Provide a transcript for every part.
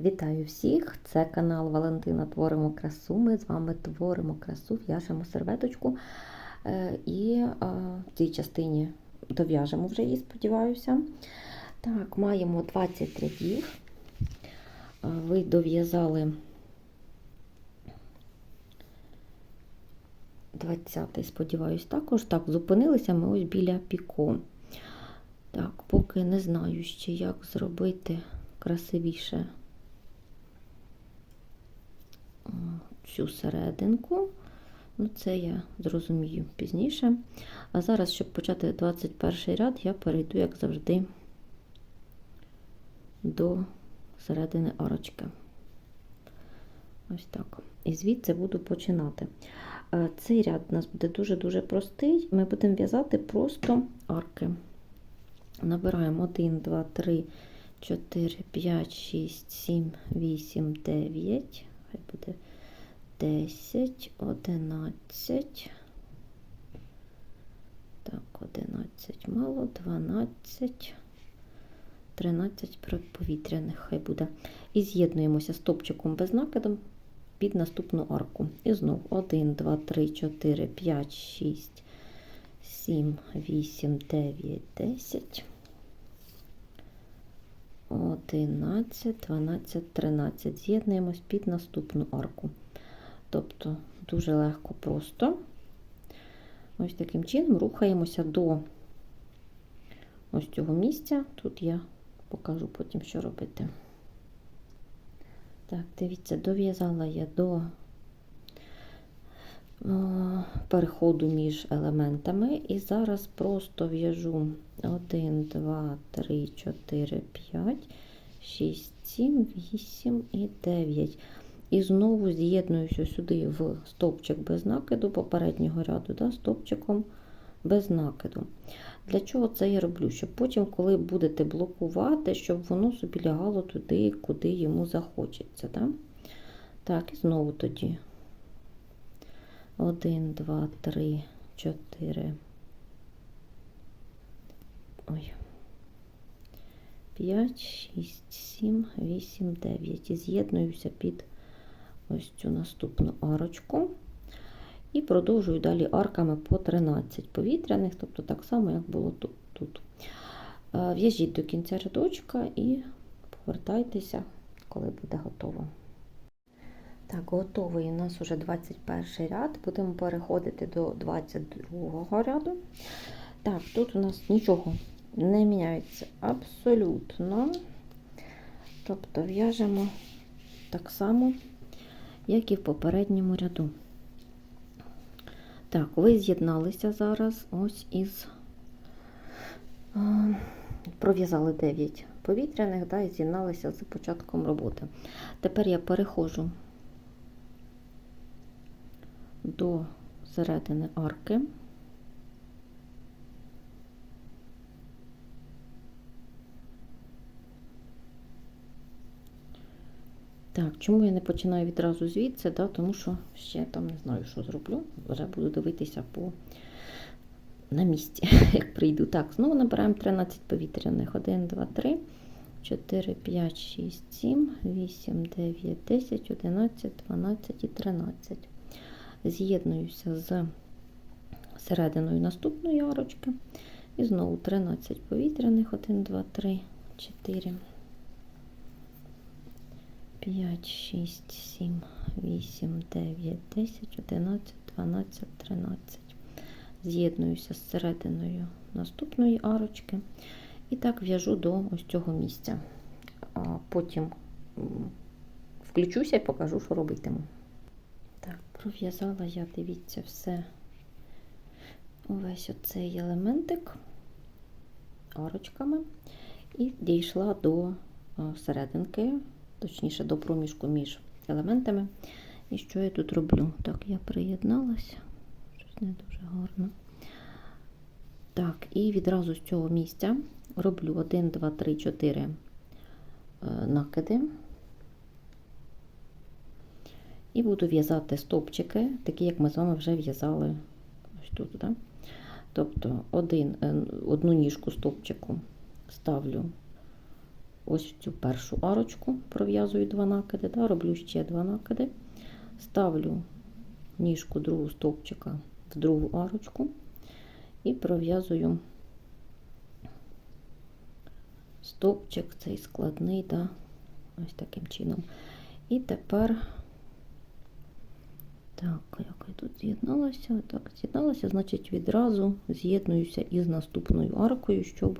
Вітаю всіх! Це канал Валентина Творимо красу. Ми з вами творимо красу, в'яжемо серветочку. Е, І е, в цій частині дов'яжемо вже її, сподіваюся. Так, маємо 20 рядів. Е, Ви дов'язали 20-й, сподіваюсь, також. Так, зупинилися ми ось біля піко. Так, поки не знаю ще, як зробити красивіше цю серединку. Ну, це я зрозумію пізніше. А зараз, щоб почати 21 ряд, я перейду, як завжди, до середини арочки. Ось так. І звідси буду починати. Цей ряд у нас буде дуже-дуже простий. Ми будемо в'язати просто арки. Набираємо 1, 2, 3, 4, 5, 6, 7, 8, 9. Хай буде 10, 11. Так, 11 мало, 12, 13 повітряних хай буде. І з'єднуємося стопчиком без накидом під наступну арку. І знов 1, 2, 3, 4, 5, 6, 7, 8, 9, 10. 11, 12, 13. З'єднуємось під наступну арку. Тобто дуже легко просто. Ось таким чином рухаємося до ось цього місця. Тут я покажу потім, що робити. Так, дивіться, дов'язала я до переходу між елементами. І зараз просто в'яжу 1, 2, 3, 4, 5, 6, 7, 8 і 9. І знову з'єднуюся сюди в стовпчик без накиду попереднього ряду, да, стовпчиком без накиду. Для чого це я роблю? Щоб потім, коли будете блокувати, щоб воно собі лягало туди, куди йому захочеться. Да? Так, і знову тоді 1, 2, 3, 4. Ой. 5, 6, 7, 8, 9. І з'єднуюся під ось цю наступну арочку. І продовжую далі арками по 13 повітряних, тобто так само, як було тут. тут. В'яжіть до кінця рядочка і повертайтеся, коли буде готово. Так, готовий у нас уже 21 ряд. Будемо переходити до 22 ряду. Так, тут у нас нічого не міняється абсолютно. Тобто в'яжемо так само, як і в попередньому ряду. Так, ви з'єдналися зараз ось із пров'язали 9 повітряних, да, і з'єдналися з початком роботи. Тепер я переходжу до середини арки. Так, чому я не починаю відразу звідси? Да? Тому що ще там не знаю, що зроблю. Вже буду дивитися по на місці, як прийду. Так, знову набираємо 13 повітряних. 1, 2, 3, 4, 5, 6, 7, 8, 9, 10, 11, 12 і 13. З'єднуюся з серединою наступної арочки. І знову 13 повітряних. 1, 2, 3, 4. 5, 6, 7, 8, 9, 10, 11, 12, 13. З'єднуюся з серединою наступної арочки. І так в'яжу до ось цього місця. Потім включуся і покажу, що робитиму. Так, пров'язала я, дивіться, все, увесь оцей елементик арочками. І дійшла до серединки точніше до проміжку між елементами. І що я тут роблю? Так, я приєдналася, щось не дуже гарно. Так, і відразу з цього місця роблю 1, 2, 3, 4 накиди. І буду в'язати стовпчики, такі, як ми з вами вже в'язали ось тут. Да? Тобто один, одну ніжку стовпчику ставлю ось цю першу арочку, пров'язую два накиди, да, роблю ще два накиди, ставлю ніжку другого стовпчика в другу арочку і пров'язую стовпчик цей складний, да, ось таким чином. І тепер, так, як я тут з'єдналася, так, з'єдналася, значить відразу з'єднуюся із наступною аркою, щоб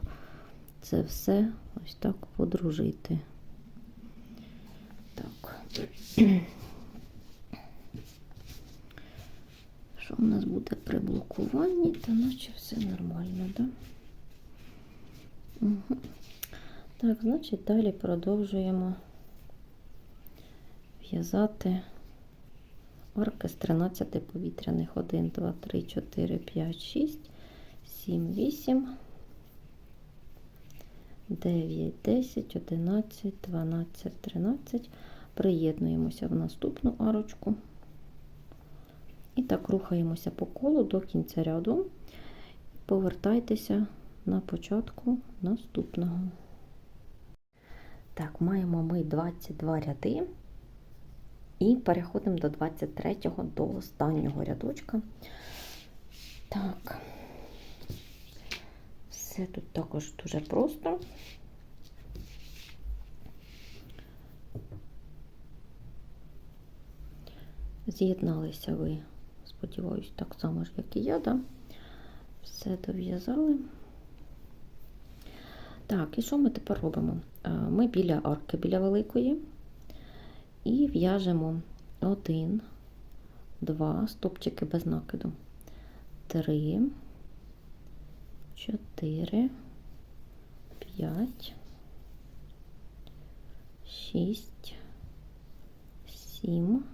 це все ось так подружити. Так. Що в нас буде при блокуванні, та наче все нормально, так? Да? Угу. Так, значить, далі продовжуємо в'язати арки з 13 повітряних. 1, 2, 3, 4, 5, 6, 7, 8, 9, 10, 11, 12, 13. Приєднуємося в наступну арочку. І так рухаємося по колу до кінця ряду. Повертайтеся на початку наступного. Так, маємо ми 22 ряди і переходимо до 23-го, до останнього рядочка. Так, все тут також дуже просто. З'єдналися ви, сподіваюсь, так само ж, як і я, да? все дов'язали. Так, і що ми тепер робимо? Ми біля арки, біля великої, і в'яжемо один, два стопчики без накиду, три, чотири, п'ять, шість, сім.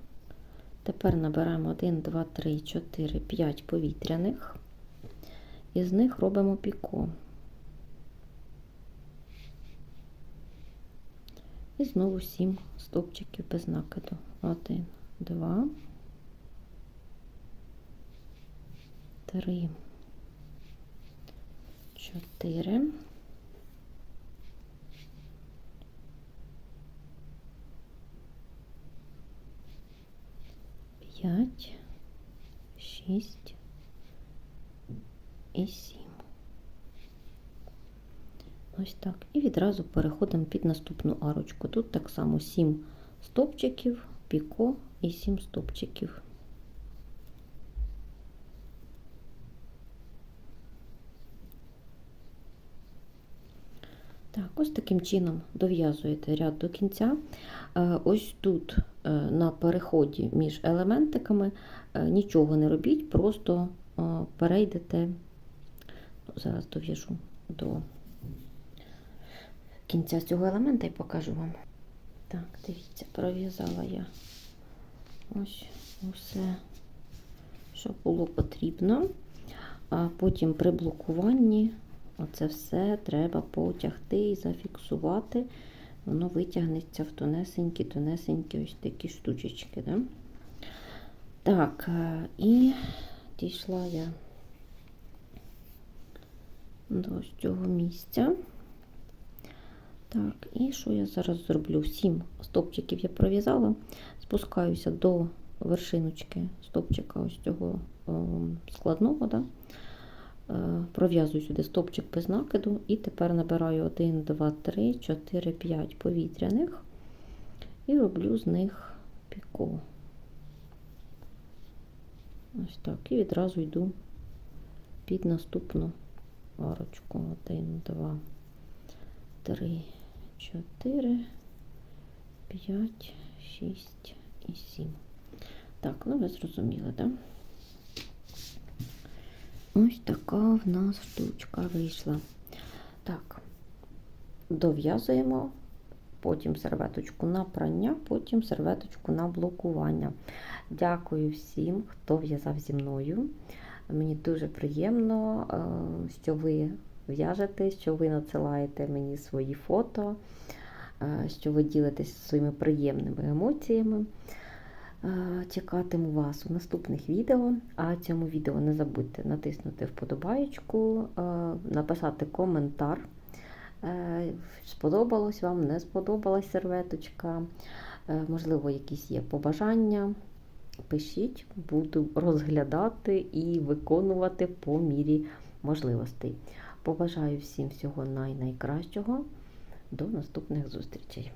Тепер набираємо 1, 2, 3, 4, 5 повітряних, і з них робимо піко. І знову 7 стовпчиків без накиду. 1, 2, 3, 4, 5, 6 і 7. Ось так. І відразу переходимо під наступну арочку. Тут так само 7 стопчиків, піко і 7 стопчиків. Так, ось таким чином дов'язуєте ряд до кінця. Е, ось тут е, на переході між елементиками е, нічого не робіть, просто перейдете, ну, зараз дов'яжу до кінця цього елемента і покажу вам. Так, дивіться, пров'язала я ось усе, що було потрібно. А потім при блокуванні оце все треба потягти і зафіксувати. Воно витягнеться в тонесенькі, тонесенькі ось такі штучечки. Да? Так, е, і дійшла я до ось цього місця. Так, і що я зараз зроблю? Сім стопчиків я пров'язала, спускаюся до вершиночки стопчика ось цього о, складного. Да? Е, пров'язую сюди стопчик без накиду, і тепер набираю 1, 2, 3, 4, 5 повітряних і роблю з них піко. Ось так, і відразу йду під наступну арочку. 1, 2, 3. 4, 5, 6 і 7. Так, ну ви зрозуміли, так? Да? Ось така в нас штучка вийшла. Так, дов'язуємо, потім серветочку на прання, потім серветочку на блокування. Дякую всім, хто в'язав зі мною. Мені дуже приємно, е, що ви в'яжете, що ви надсилаєте мені свої фото, е, що ви ділитесь своїми приємними емоціями. Чекатиму вас у наступних відео. А цьому відео не забудьте натиснути вподобаєчку, написати коментар, Е, Сподобалось вам, не сподобалась серветочка, е, можливо, якісь є побажання. Пишіть, буду розглядати і виконувати по мірі можливостей. Побажаю всім всього най- найкращого. До наступних зустрічей!